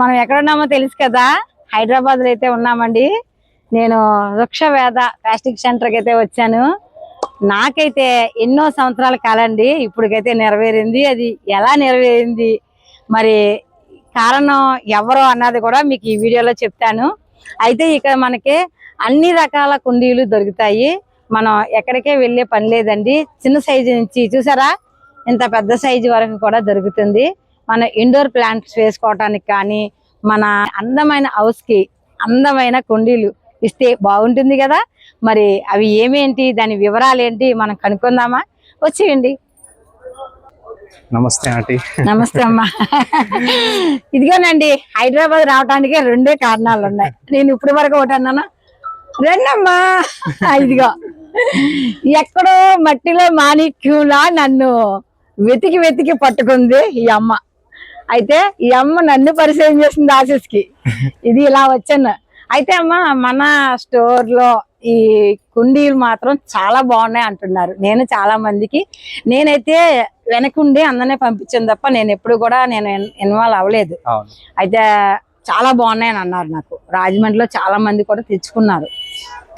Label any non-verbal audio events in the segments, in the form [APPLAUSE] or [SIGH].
మనం ఎక్కడ ఉన్నామో తెలుసు కదా. హైదరాబాద్లో అయితే ఉన్నామండి. నేను వృక్షవేద ప్లాస్టిక్ సెంటర్కి అయితే వచ్చాను. నాకైతే ఎన్నో సంవత్సరాల కాలండి. ఇప్పటికైతే నెరవేరింది. అది ఎలా నెరవేరింది? మరి కారణం ఎవరో అన్నది కూడా మీకు ఈ వీడియోలో చెప్తాను. అయితే ఇక్కడ మనకి అన్ని రకాల కుండీలు దొరుకుతాయి. మనం ఎక్కడికే వెళ్ళే పని లేదండి. చిన్న సైజు నుంచి చూసారా? ఇంత పెద్ద సైజు వరకు కూడా దొరుకుతుంది. మన ఇండోర్ ప్లాంట్స్ వేసుకోవటానికి కానీ మన అందమైన హౌస్కి అందమైన కుండీలు ఇస్తే బాగుంటుంది కదా? మరి అవి ఏమేంటి? దాని వివరాలు ఏంటి మనం కనుక్కుందామా? వచ్చేయండి. నమస్తే ఆంటీ. నమస్తే అమ్మా. ఇదిగోనండి హైదరాబాద్ రావడానికి రెండే కారణాలు ఉన్నాయి. నేను ఇప్పటి వరకు ఒకటి అన్నాను? రెండమ్మా. ఇదిగో ఎక్కడో మట్టిలో మాణిక్యంలా నన్ను వెతికి వెతికి పట్టుకుంది ఈ అమ్మ. అయితే ఈ అమ్మ నన్ను పరిచయం చేసింది ఆశీస్కి ఇది ఇలా వచ్చాను. అయితే అమ్మ మన స్టోర్లో ఈ కుండీలు మాత్రం చాలా బాగున్నాయి అంటున్నారు. నేను చాలా మందికి. నేనైతే వెనకుండి అందరినీ పంపించాను తప్ప నేను ఎప్పుడు కూడా నేను ఇన్వాల్వ్ అవ్వలేదు. అయితే చాలా బాగున్నాయి అని అన్నారు నాకు. రాజమండ్రిలో చాలా మంది కూడా తెచ్చుకున్నారు.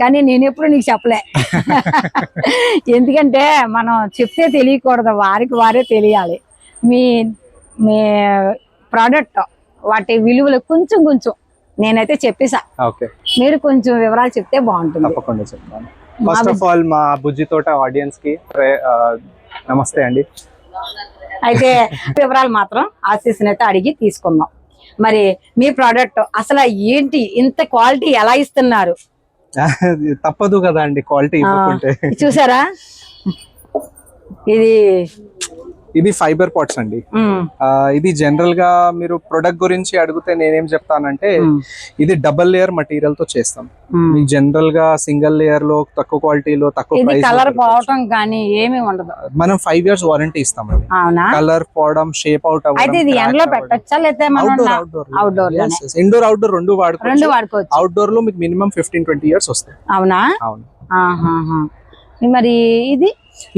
కానీ నేను ఎప్పుడు నీకు చెప్పలే. [LAUGHS] ఎందుకంటే మనం చెప్తే తెలియకూడదు. వారికి వారే తెలియాలి. మీ మీ ప్రోడక్ట్ వాటి విలువలు కొంచెం కొంచెం నేనైతే చెప్పేసా. మీరు కొంచెం వివరాలు చెప్తే బాగుంటుంది. తప్పకుండా చెప్తాను. ఫస్ట్ ఆఫ్ ఆల్ మా బుజ్జి తోట ఆడియన్స్కి నమస్తే అండి. అయితే వివరాలు మాత్రం ఆశీస్సుని అయితే అడిగి తీసుకుందాం. మరి మీ ప్రోడక్ట్ అసలు ఏంటి? ఇంత క్వాలిటీ ఎలా ఇస్తున్నారు? [LAUGHS] తప్పదు కదా అండి క్వాలిటీ చూసారా? ఇది ఇది ఫైబర్ పాట్స్ అండి. ఇది జనరల్గా మీరు ప్రొడక్ట్ గురించి అడిగితే నేనేం చెప్తానంటే ఇది డబుల్ లేయర్ మటీరియల్తో చేస్తాం. మీకు జనరల్గా సింగిల్ లేయర్లో తక్కువ క్వాలిటీలో తక్కువ ప్రైస్ కలర్ పోవటం కానీ ఏమీ ఉండదు. మనం ఫైవ్ ఇయర్స్ వారంటీ ఇస్తాం అది కలర్ పోవడం shape out outdoor indoor outdoor రెండు వాడుకోవచ్చు. అవుట్డోర్లో మీకు మినిమం ఫిఫ్టీన్ ట్వంటీ ఇయర్స్ వస్తాయి. అవునా. మరి ఇది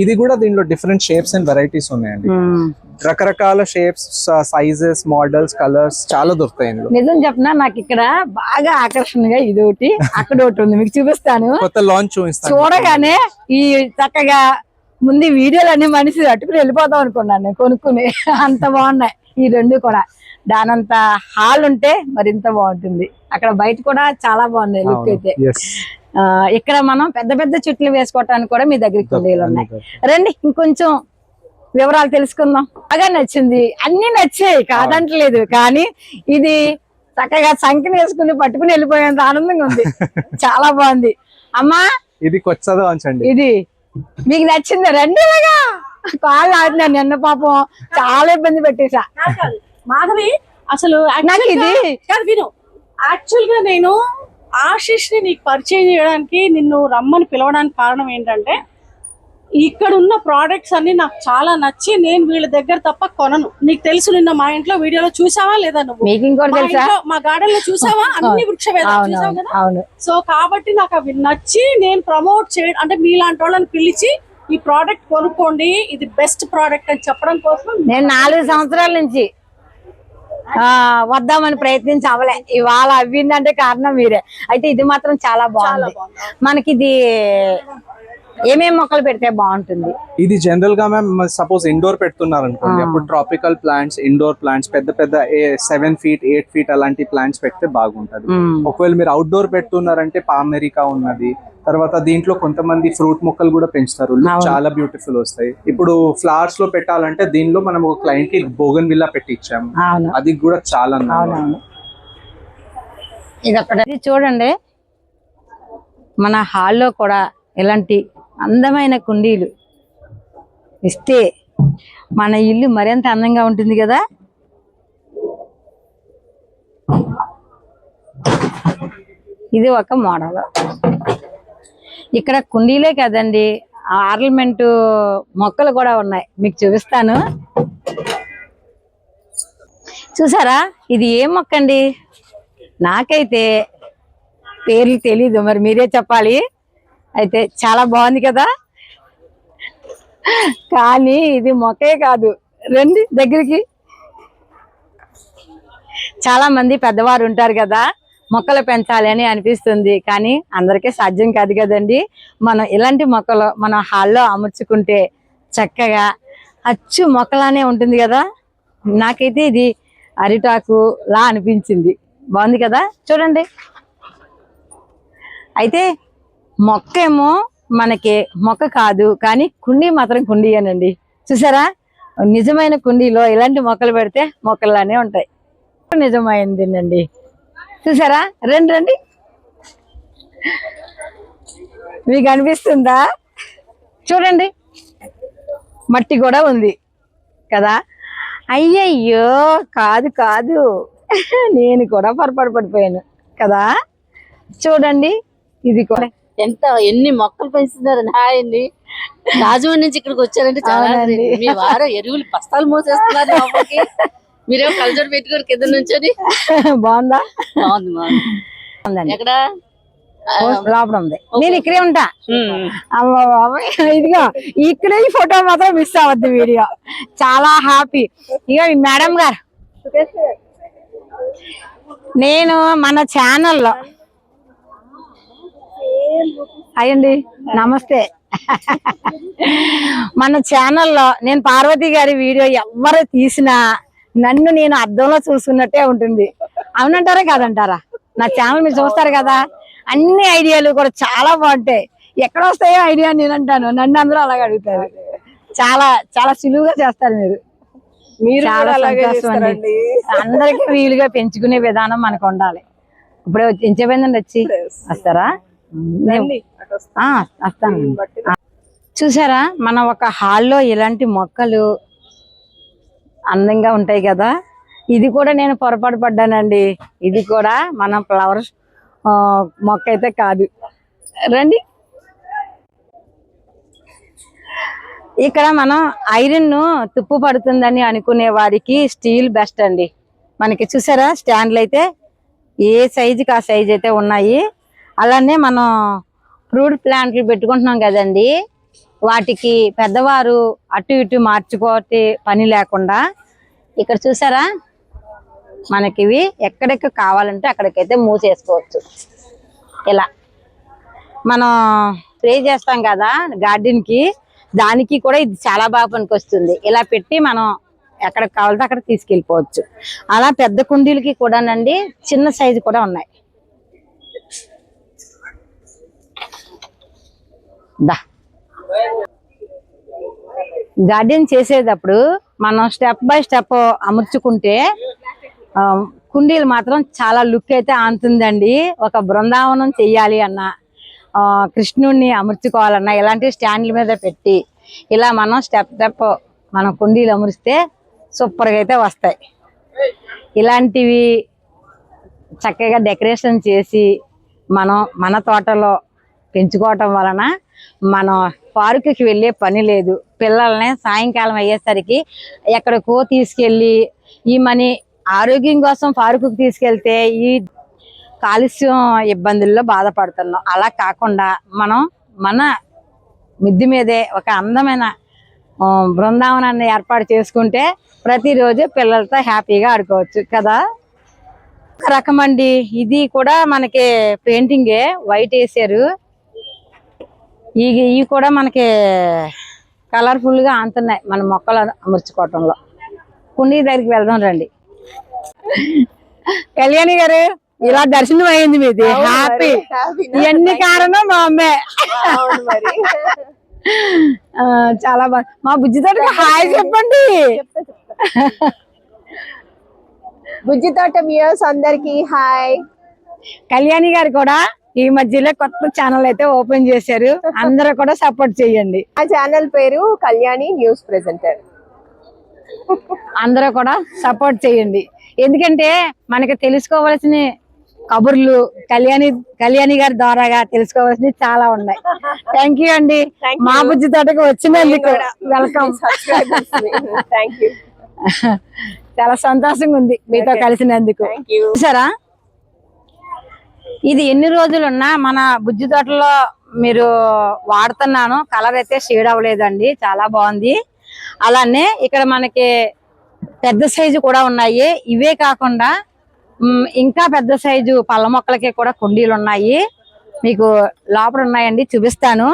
ఇది కూడా దీనిలో డిఫరెంట్ షేప్స్ అండ్ వెరైటీస్ ఉన్నాయండి. రకరకాల షేప్స్ సైజెస్ మోడల్స్ కలర్స్ చాలా దొరుకుతాయి ఇందులో. నిజం చెప్పినా? నాకు ఇక్కడ బాగా ఆకర్షణగా ఇది ఒకటి అక్కడ ఒకటి ఉంది. మీకు చూపిస్తాను. కొత్త లాంచ్ చూపిస్తాను. చూడగానే ఈ చక్కగా ముందు ఈ వీడియోలన్నీ మనిషి అట్టుకుని వెళ్ళిపోదాం అనుకున్నాను నేను కొనుక్కుని. అంత బాగున్నాయి. ఈ రెండు కూడా. దానంత హాల్ ఉంటే మరింత బాగుంటుంది. అక్కడ బయట కూడా చాలా బాగున్నాయి లుక్ అయితే. ఇక్కడ మనం పెద్ద పెద్ద చుట్లు వేసుకోవటానికి కూడా మీ దగ్గర కుండీలు ఉన్నాయి. రండి ఇంకొంచెం వివరాలు తెలుసుకుందాం. బాగా నచ్చింది. అన్ని నచ్చాయి కాదంటలేదు కానీ ఇది చక్కగా సంఖ్యను వేసుకుని పట్టుకుని వెళ్ళిపోయేంత ఆనందంగా ఉంది. [LAUGHS] చాలా బాగుంది. అమ్మా ఇది అండి ఇది మీకు నచ్చింది? రండి కాళ్ళు ఆడినా నిన్న పాపం చాలా ఇబ్బంది కాదు. మాధవి అసలు నాకు ఇది కాదు విను. యాక్చువల్గా నేను ఆశిష్ని నీకు పరిచయం చేయడానికి నిన్ను రమ్మని పిలవడానికి కారణం ఏంటంటే ఇక్కడ ఉన్న ప్రోడక్ట్స్ అన్ని నాకు చాలా నచ్చి నేను వీళ్ళ దగ్గర తప్ప కొనను. నీకు తెలుసు నిన్న మా ఇంట్లో వీడియోలో చూసావా లేదా నువ్వు? మా గార్డెన్లో చూసావా? [LAUGHS] అన్ని వృక్ష సో కాబట్టి నాకు అవి నచ్చి నేను ప్రమోట్ చేయడం అంటే మీలాంటి వాళ్ళని పిలిచి ఈ ప్రోడక్ట్ కొనుక్కోండి ఇది బెస్ట్ ప్రోడక్ట్ అని చెప్పడం కోసం నేను నాలుగు సంవత్సరాల నుంచి వద్దామని ప్రయత్నించి అవలే ఇవాళ అవ్విందంటే కారణం మీరే. అయితే ఇది మాత్రం చాలా బాగుంది. మనకి ఇది ఏమేం మొక్కలు పెడితే బాగుంటుంది? ఇది జనరల్గా మ్యామ్ సపోజ్ ఇండోర్ పెడుతున్నారు అనుకోండి. అప్పుడు ట్రాపికల్ ప్లాంట్స్ ఇండోర్ ప్లాంట్స్ పెద్ద పెద్ద సెవెన్ ఫీట్ ఎయిట్ ఫీట్ అలాంటి ప్లాంట్స్ పెడితే బాగుంటది. ఒకవేళ మీరు అవుట్డోర్ పెడుతున్నారంటే పామెరికా ఉన్నది. తర్వాత దీంట్లో కొంతమంది ఫ్రూట్ మొక్కలు కూడా పెంచుతారు. చాలా బ్యూటిఫుల్ వస్తాయి. ఇప్పుడు ఫ్లవర్స్లో పెట్టాలంటే దీనిలో మనం ఒక క్లయింట్కి బోగన్ విల్లా పెట్టించాము అది కూడా చాలా ఇది అక్కడ చూడండి. మన హాల్లో కూడా ఇలాంటి అందమైన కుండీలు. ఇస్తే మన ఇల్లు మరింత అందంగా ఉంటుంది కదా? ఇది ఒక మోడల్. ఇక్కడ కుండీలే కదండి. ఆర్నమెంట్ మొక్కలు కూడా ఉన్నాయి. మీకు చూపిస్తాను. చూసారా? ఇది ఏం మొక్క అండి నాకైతే పేర్లు తెలీదు. మరి మీరే చెప్పాలి. అయితే చాలా బాగుంది కదా? కానీ ఇది మొక్కే కాదు. రండి దగ్గరికి. చాలా మంది పెద్దవారు ఉంటారు కదా మొక్కలు పెంచాలి అని అనిపిస్తుంది. కానీ అందరికీ సాధ్యం కాదు కదండి. మనం ఇలాంటి మొక్కలు మన హాల్లో అమర్చుకుంటే చక్కగా అచ్చు మొక్కలానే ఉంటుంది కదా. నాకైతే ఇది అరిటాకు లా అనిపించింది. బాగుంది కదా? చూడండి. అయితే మొక్క ఏమో మనకి మొక్క కాదు కానీ కుండీ మాత్రం కుండీయేనండి. చూసారా? నిజమైన కుండీలో ఇలాంటి మొక్కలు పెడితే మొక్కలానే ఉంటాయి. నిజమైందినండి? చూసారా? రండి రండి. మీకు అనిపిస్తుందా? చూడండి. మట్టి కూడా ఉంది. కదా? అయ్యయ్యో కాదు కాదు. నేను కూడా పొరపాటు పడిపోయాను. కదా? చూడండి. ఇది కూడా ఎంత ఎన్ని మొక్కలు పెంచుతున్నారని హాయ్ అండి రాజమండ్రి నుంచి ఇక్కడికి వచ్చారంటే చాలా. మీ వారు ఎరువులు బస్తాలు మోసేస్తున్నారు లోపలికి మీరేమో కలజోడు పెట్టుకొని కింద నుంచొని. బాగుందా? బాగుంది బాగుంది. ఎక్కడ? లోపల ఉంది. నేను ఇక్కడే ఉంటా. ఉమ్. అమ్మ బాబాయ్. ఇదిగో ఇక్కడే ఫోటో మాత్రం మిస్ అవ్వద్దు వీడియో. చాలా హ్యాపీ ఇక మేడం గారు. నేను మన ఛానల్లో అయ్యండి నమస్తే. మన ఛానల్లో నేను పార్వతి గారి వీడియో ఎవరు తీసినా నన్ను నేను అద్దంలో చూసుకున్నట్టే ఉంటుంది. అవునంటారా కాదంటారా? నా ఛానల్ మీరు చూస్తారు కదా అన్ని ఐడియాలు కూడా చాలా బాగుంటాయి. ఎక్కడ వస్తాయో ఐడియా నేను అంటాను. నన్ను అందరూ అలాగే అడుగుతారు. చాలా చాలా సులువుగా చేస్తారు మీరు. మీరు చాలా సంతోషం అండి. అందరికి వీలుగా పెంచుకునే విధానం మనకు ఉండాలి. ఇప్పుడే ఎంచపోయిందండి వచ్చి? వస్తారా? వస్తాను. చూసారా? మన ఒక హాల్లో ఇలాంటి మొక్కలు అందంగా ఉంటాయి కదా? ఇది కూడా నేను పొరపాటు పడ్డానండి. ఇది కూడా మన ఫ్లవర్ మొక్క అయితే కాదు. రండి. ఇక్కడ మనం ఐరన్ తుప్పు పడుతుందని అనుకునే వారికి స్టీల్ బెస్ట్ అండి. మనకి చూసారా? స్టాండ్లు అయితే ఏ సైజుకి ఆ సైజ్ అయితే ఉన్నాయి. అలానే మనం ఫ్రూట్ ప్లాంట్లు పెట్టుకుంటున్నాం కదండి. వాటికి పెద్దవారు అటు ఇటు మార్చుకోతే పని లేకుండా ఇక్కడ చూసారా? మనకి ఎక్కడెక్కడ కావాలంటే అక్కడికైతే మూసేసుకోవచ్చు. ఇలా. మనం స్ప్రే చేస్తాం కదా గార్డెన్కి దానికి కూడా ఇది చాలా బాగా పనికొస్తుంది. ఇలా పెట్టి మనం ఎక్కడ కావాలంటే అక్కడ తీసుకెళ్ళిపోవచ్చు. అలా పెద్ద కుండీలకి కూడానండి చిన్న సైజు కూడా ఉన్నాయి. దా. గార్డెన్ చేసేటప్పుడు మనం స్టెప్ బై స్టెప్ అమర్చుకుంటే కుండీలు మాత్రం చాలా లుక్ అయితే ఆంతుందండి ఒక బృందావనం చెయ్యాలి అన్న కృష్ణుడిని అమర్చుకోవాలన్న ఇలాంటి స్టాండ్ల మీద పెట్టి ఇలా మనం స్టెప్ స్టెప్ మనం కుండీలు అమరిస్తే సూపర్గా అయితే వస్తాయి. ఇలాంటివి చక్కగా డెకరేషన్ చేసి మనం మన తోటలో పెంచుకోవటం వలన మనం పార్కుకి వెళ్ళే పని లేదు. పిల్లల్ని సాయంకాలం అయ్యేసరికి ఎక్కడికో తీసుకెళ్ళి ఈ మనీ ఆరోగ్యం కోసం పార్కుకి తీసుకెళ్తే ఈ కాలుష్యం ఇబ్బందుల్లో బాధపడుతున్నాం. అలా కాకుండా మనం మన మిద్ది మీదే ఒక అందమైన బృందావనాన్ని ఏర్పాటు చేసుకుంటే ప్రతిరోజు పిల్లలతో హ్యాపీగా ఆడుకోవచ్చు కదా? ఒక రకం అండి ఇది కూడా మనకి పెయింటింగే వైట్ వేసారు ఈ ఇవి కూడా మనకి కలర్ఫుల్గా ఆంతున్నాయి మన మొక్కలు అమర్చుకోవటంలో. కుండీ దగ్గరికి వెళ్దాం రండి. కళ్యాణి గారు ఇలా దర్శనం అయింది మీది. హ్యాపీ ఇవన్నీ కారణం మా అమ్మే. చాలా బాగా మా బుజ్జితో హాయ్ చెప్పండి. బుజ్జి తోట వ్యూయర్స్ అందరికి హాయ్. కళ్యాణి గారు కూడా ఈ మధ్యలో కొత్త ఛానల్ అయితే ఓపెన్ చేశారు. అందరూ కూడా సపోర్ట్ చేయండి. ఆ ఛానల్ పేరు కళ్యాణి న్యూస్ ప్రెజెంటర్. అందరూ కూడా సపోర్ట్ చేయండి. ఎందుకంటే మనకి తెలుసుకోవాల్సిన కబుర్లు కళ్యాణి కళ్యాణి గారి ద్వారాగా తెలుసుకోవాల్సినవి చాలా ఉన్నాయి. థ్యాంక్ యూ అండి. మా. బుజ్జి తోటకు వచ్చినందుకు వెల్కమ్ [LAUGHS] [LAUGHS] చాలా సంతోషంగా ఉంది మీతో. కలిసినందుకు. చూసారా? ఇది ఎన్ని రోజులు ఉన్నా మన బుజ్జి తోటలో మీరు వాడుతున్నాను. కలర్ అయితే షేడ్ అవ్వలేదండి. చాలా బాగుంది. అలానే ఇక్కడ మనకి పెద్ద సైజు కూడా ఉన్నాయి. ఇవే కాకుండా ఇంకా పెద్ద సైజు పళ్ళ మొక్కలకి కూడా కుండీలు ఉన్నాయి. మీకు లోపల ఉన్నాయండి చూపిస్తాను.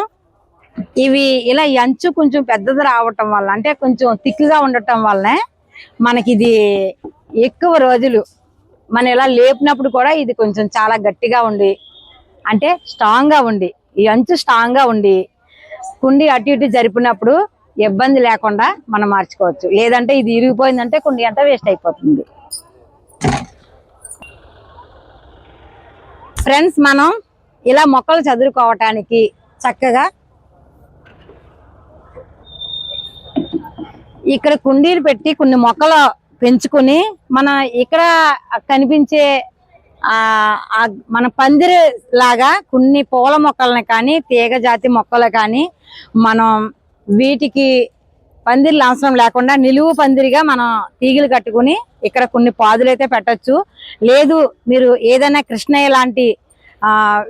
ఇవి ఇలా ఎంచు అంచు కొంచెం పెద్దది రావటం వల్ల అంటే కొంచెం తిక్కుగా ఉండటం వల్లనే మనకి ఇది ఎక్కువ రోజులు మనం ఇలా లేపినప్పుడు కూడా ఇది కొంచెం చాలా గట్టిగా ఉండి అంటే స్ట్రాంగ్గా ఉండి ఈ అంచు స్ట్రాంగ్గా ఉండి కుండి అటు ఇటు జరిపినప్పుడు ఇబ్బంది లేకుండా మనం మార్చుకోవచ్చు. లేదంటే ఇది ఇరిగిపోయిందంటే కుండి అంతా వేస్ట్ అయిపోతుంది. ఫ్రెండ్స్ మనం ఇలా మొక్కలు చదువుకోవటానికి చక్కగా ఇక్కడ కుండీలు పెట్టి కొన్ని మొక్కలు పెంచుకుని మన ఇక్కడ కనిపించే మన పందిరి లాగా కొన్ని పూల మొక్కలను కానీ తీగ జాతి మొక్కలు కానీ మనం వీటికి పందిర్లు అవసరం లేకుండా నిలువు పందిరిగా మనం తీగలు కట్టుకుని ఇక్కడ కొన్ని పాదులు అయితే పెట్టచ్చు. లేదు మీరు ఏదైనా కృష్ణయ్య లాంటి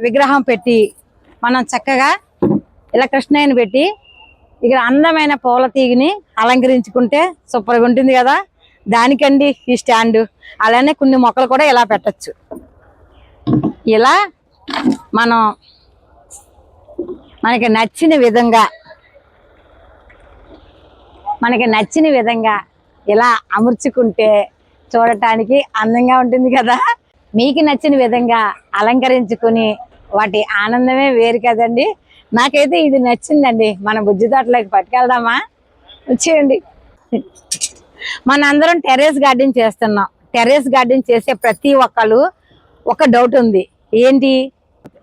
విగ్రహం పెట్టి మనం చక్కగా ఇలా కృష్ణయ్యని పెట్టి ఇక్కడ అందమైన పూల తీగని అలంకరించుకుంటే సూపర్గా ఉంటుంది కదా. దానికండి ఈ స్టాండ్. అలానే కొన్ని మొక్కలు కూడా ఇలా పెట్టొచ్చు. ఇలా మనం మనకి నచ్చిన విధంగా మనకి నచ్చిన విధంగా ఇలా అమర్చుకుంటే చూడటానికి అందంగా ఉంటుంది కదా. మీకు నచ్చిన విధంగా అలంకరించుకుని వాటి ఆనందమే వేరు కదండి. నాకైతే ఇది నచ్చిందండి. మన బుజ్జి తోటలోకి పట్టుకెళ్దామా? వచ్చేయండి. మనందరం టెర్రస్ గార్డెన్ చేస్తున్నాం. టెర్రస్ గార్డెన్ చేసే ప్రతి ఒక్కరు ఒక డౌట్ ఉంది. ఏంటి?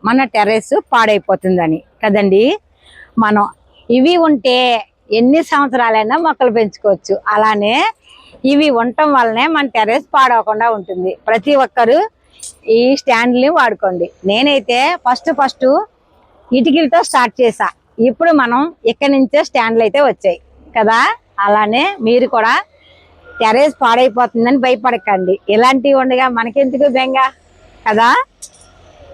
మన టెర్రస్ పాడైపోతుందని. కదండి? మనం ఇవి ఉంటే ఎన్ని సంవత్సరాలైనా మొక్కలు పెంచుకోవచ్చు. అలానే ఇవి ఉండటం వల్లనే మన టెర్రస్ పాడవకుండా ఉంటుంది. ప్రతి ఒక్కరు ఈ స్టాండ్ని వాడుకోండి. నేనైతే ఫస్ట్ ఫస్ట్ ఇటుకలతో స్టార్ట్ చేసా ఇప్పుడు మనం ఇక్కడి నుంచే స్టాండ్లు అయితే వచ్చాయి. కదా? అలానే మీరు కూడా టెరేస్ పాడైపోతుందని భయపడకండి. ఇలాంటివి ఉండగా మనకెందుకు బెంగ? కదా?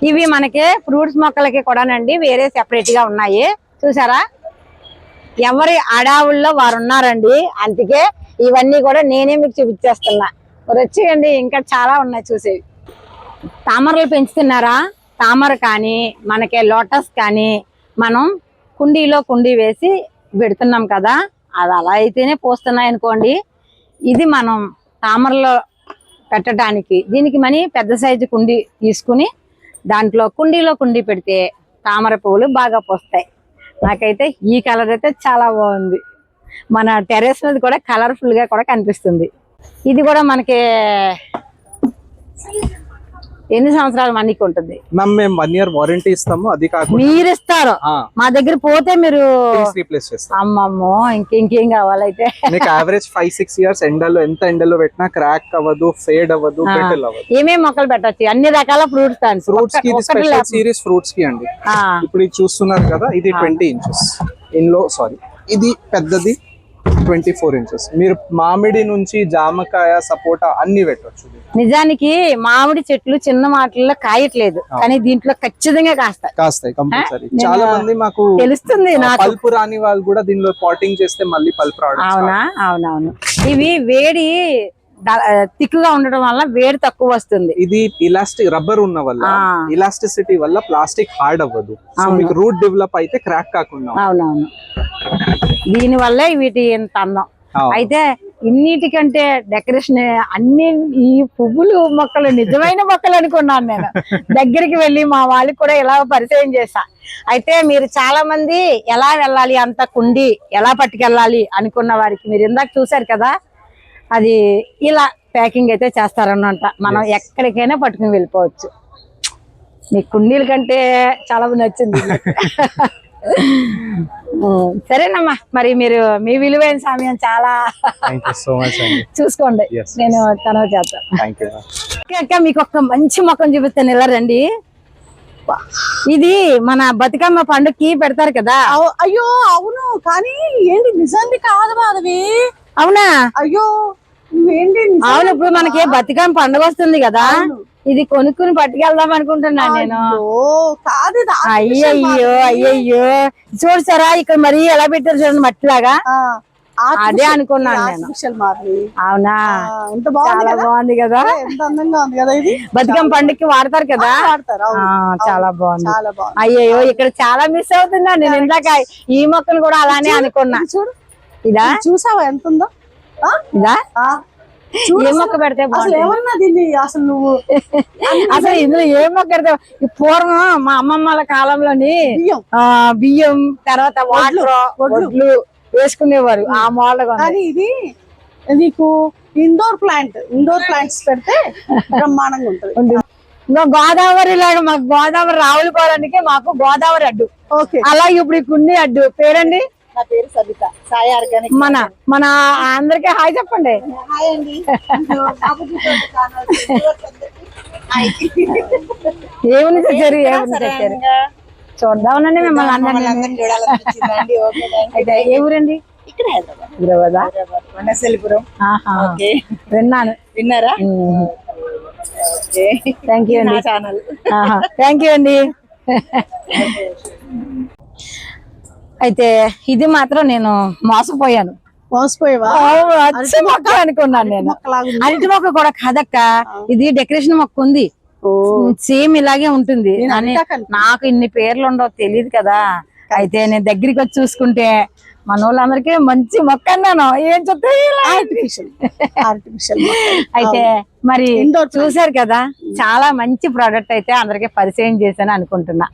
ఇవి మనకి ఫ్రూట్స్ మొక్కలకి కూడానండి వేరే సెపరేట్గా ఉన్నాయి. చూసారా? ఎవరి అడావుల్లో వారు ఉన్నారండి అందుకే ఇవన్నీ కూడా నేనే మీకు చూపించేస్తున్నా. వచ్చేయండి ఇంకా చాలా ఉన్నాయి చూసేవి. తామరలు పెంచుతున్నారా? తామర కానీ మనకి లోటస్ కానీ మనం కుండీలో కుండీ వేసి పెడుతున్నాం కదా. అది అలా అయితేనే పోస్తున్నాయి అనుకోండి ఇది మనం తామరలో పెట్టడానికి దీనికి మనీ పెద్ద సైజు కుండీ తీసుకుని దాంట్లో కుండీలో కుండీ పెడితే తామర పువ్వులు బాగా పోస్తాయి. నాకైతే ఈ కలర్ అయితే చాలా బాగుంది. మన టెర్రస్ మీద కూడా కలర్ఫుల్గా కూడా కనిపిస్తుంది. ఇది కూడా మనకి ఎన్ని సంవత్సరాలు మనకి ఉంటుంది? మ్యామ్ మేము వన్ ఇయర్ వారంటీ ఇస్తాము అది కాకుండా మీరు ఇస్తారు? మా దగ్గర పోతే మీరు రీప్లేస్ చేస్తాం. అమ్మమ్మో ఇంక ఇంకేం కావాలైతే? మీకు యావరేజ్ ఫైవ్ సిక్స్ ఇయర్స్ ఎండలో ఎంత ఎండలో పెట్టినా క్రాక్ అవ్వదు ఫేడ్ అవ్వదు. బెటల్ అవ్వదు. ఏమేం మొక్కలు పెట్టచ్చు? అన్ని రకాల ఫ్రూట్స్ ఫ్రూట్స్కి స్పెషల్ సిరీస్ ఫ్రూట్స్కి అండి. ఇప్పుడు ఇది చూస్తున్నారు కదా ఇది ట్వంటీ ఇంచెస్ ఇందులో సారీ ఇది పెద్దది ట్వంటీ ఫోర్ ఇంచెస్. మీరు మామిడి నుంచి జామకాయ సపోటా అన్ని పెట్టవచ్చు నిజానికి మామిడి చెట్లు చిన్న మాటల్లో కాయట్లేదు కానీ దీంట్లో ఖచ్చితంగా కాస్తాయి. కాస్తాయి కంపల్సరీ. చాలా మంది మాకు తెలుస్తుంది పల్పు రాని వాళ్ళు కూడా దీనిలో పాటింగ్ చేస్తే మళ్ళీ పల్పు రావడం అవునా? అవునవును. ఇవి వేడి ద- తిక్కుగా ఉండడం వల్ల వేడి తక్కువ వస్తుంది ఇది ఇలాస్టిక్ రబ్బర్ ఉన్న వల్ల. ఇలాస్టిసిటీ వల్ల ప్లాస్టిక్ హార్డ్ అవ్వదు. మీకు రూట్ డెవలప్ అయితే క్రాక్ కాకుండా. అవునవును దీని వల్లే వీటి ఇంత అందం. అయితే ఇన్నిటికంటే డెకరేషన్ అన్ని ఈ పువ్వులు మొక్కలు నిజమైన మొక్కలు అనుకున్నాను నేను దగ్గరికి వెళ్ళి మా వాళ్ళకి కూడా ఇలా పరిచయం చేశా అయితే మీరు చాలా మంది ఎలా వెళ్ళాలి అంత కుండి ఎలా పట్టుకెళ్ళాలి అనుకున్న వారికి మీరు ఇందాక చూశారు కదా అది ఇలా ప్యాకింగ్ అయితే చేస్తారన్నమాట మనం ఎక్కడికైనా పట్టుకుని వెళ్ళిపోవచ్చు. మీ కుండీల కంటే చాలా నచ్చింది [LAUGHS] సరేనమ్మా. మరి మీరు మీ విలువైన సమయం చాలా చూసుకోండి. Yes. నేను తనవ చేస్తాను మీకు ఒక మంచి మొక్కం చూపిస్తాను. ఇలా రండి. ఇది మన బతుకమ్మ పండుగకి పెడతారు కదా. అవ్- అయ్యో అవును. కానీ ఏంటి నిజాన్ని కాదు మాధవి. అవునా? అయ్యో. అవును ఇప్పుడు మనకి బతుకమ్మ పండుగ వస్తుంది కదా. ఇది కొనుక్కుని పట్టుకెళ్దాం అనుకుంటున్నాను నేను. అయ్యో కాదు అయ్యయ్యో. అయ్యయ్యో. చూసారా ఇక్కడ మరి ఎలా పెట్టారు చూడండి మట్టిలాగా. అదే అనుకున్నాను అవునా? ఎంత బాగుంది కదా. బతుకమ్మ పండుగకి వాడతారు కదా. చాలా బాగుంది. అయ్యయ్యో ఇక్కడ చాలా మిస్ అవుతున్నా నేను. ఇందాక ఈ మొక్కను కూడా అలానే అనుకున్నా. ఇది చూడు. ఇదా చూసావా ఎంత ఉందో? ఇదా ఏ మొక్క పెడితే అసలు ఏమన్నా దీన్ని అసలు నువ్వు [LAUGHS] అసలు ఇందులో ఏ మొక్క పెడితే ఈ పూర్వం మా అమ్మమ్మల కాలంలోని బియ్యం. తర్వాత వాటర్ వడ్లు. వేసుకునేవారు ఆ మోడల్ కానీ ఇది నీకు ఇండోర్ ప్లాంట్ ఇండోర్ ప్లాంట్స్ పెడితే బ్రహ్మాండంగా ఉంటుంది. ఇంకా గోదావరి లాగా మాకు గోదావరి రావులపాలనికి మాకు గోదావరి అడ్డు. ఓకే. అలాగే ఇప్పుడు ఈ కుండి అడ్డు. పేరండి? నా పేరు సవిత సాయి ఆర్గానిక్ మన మన అందరికి హాయ్ చెప్పండి. హాయ్ అండి. ఏమని తెచ్చారు ఏమని తెచ్చారు చూద్దామనండి మిమ్మల్ని అందరినీ. చూడాలనిపించిందండి ఓకే ఏ ఊరండి? ఇక్కడ హైదరాబాద్. విన్నాను. విన్నారా? థ్యాంక్ యూ అండి. ఛానల్ థ్యాంక్ యూ అండి. అయితే ఇది మాత్రం నేను మోసపోయాను. అచ్చి మొక్క అనుకున్నాను నేను. అరటి మొక్క కూడా కాదక్క ఇది డెకరేషన్ మొక్క ఉంది. సేమ్ ఇలాగే ఉంటుంది. నాకు ఇన్ని పేర్లు ఉండవు తెలియదు కదా. అయితే నేను దగ్గరికి వచ్చి చూసుకుంటే మన వాళ్ళందరికీ మంచి మొక్క అన్నాను. ఏం చెప్తే ఇలా ఆర్టిఫిషియల్ ఆర్టిఫిషియల్ అయితే మరి. చూసారు కదా చాలా మంచి ప్రోడక్ట్ అయితే అందరికి పరిచయం చేశాను అనుకుంటున్నా.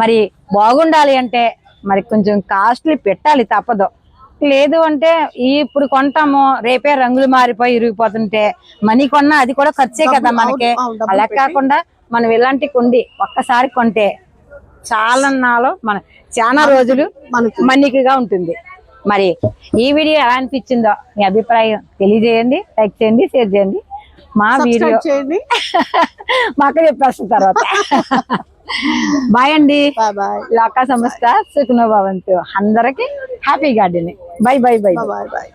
మరి బాగుండాలి అంటే మరి కొంచెం కాస్ట్లీ పెట్టాలి తప్పదు. లేదు అంటే ఈ ఇప్పుడు కొంటాము రేపే రంగులు మారిపోయి ఇరిగిపోతుంటే మనీ కొన్నా అది కూడా ఖర్చే కదా మనకి. అలా. కాకుండా మనం ఇలాంటి కొండి ఒక్కసారి కొంటే చాలా నాలో మన చాలా రోజులు మనకి. మన్నికగా ఉంటుంది. మరి ఈ వీడియో ఎలా అనిపించిందో మీ అభిప్రాయం తెలియజేయండి లైక్ చేయండి షేర్ చేయండి. మా వీడియో సబ్స్క్రైబ్ చేయండి. [LAUGHS] మా అక్క చెప్పేస్తున్న తర్వాత. బాయ్ అండి. లోకా సంస్థ సుఖనో భవంతు అందరికి happy garden bye bye bye bye bye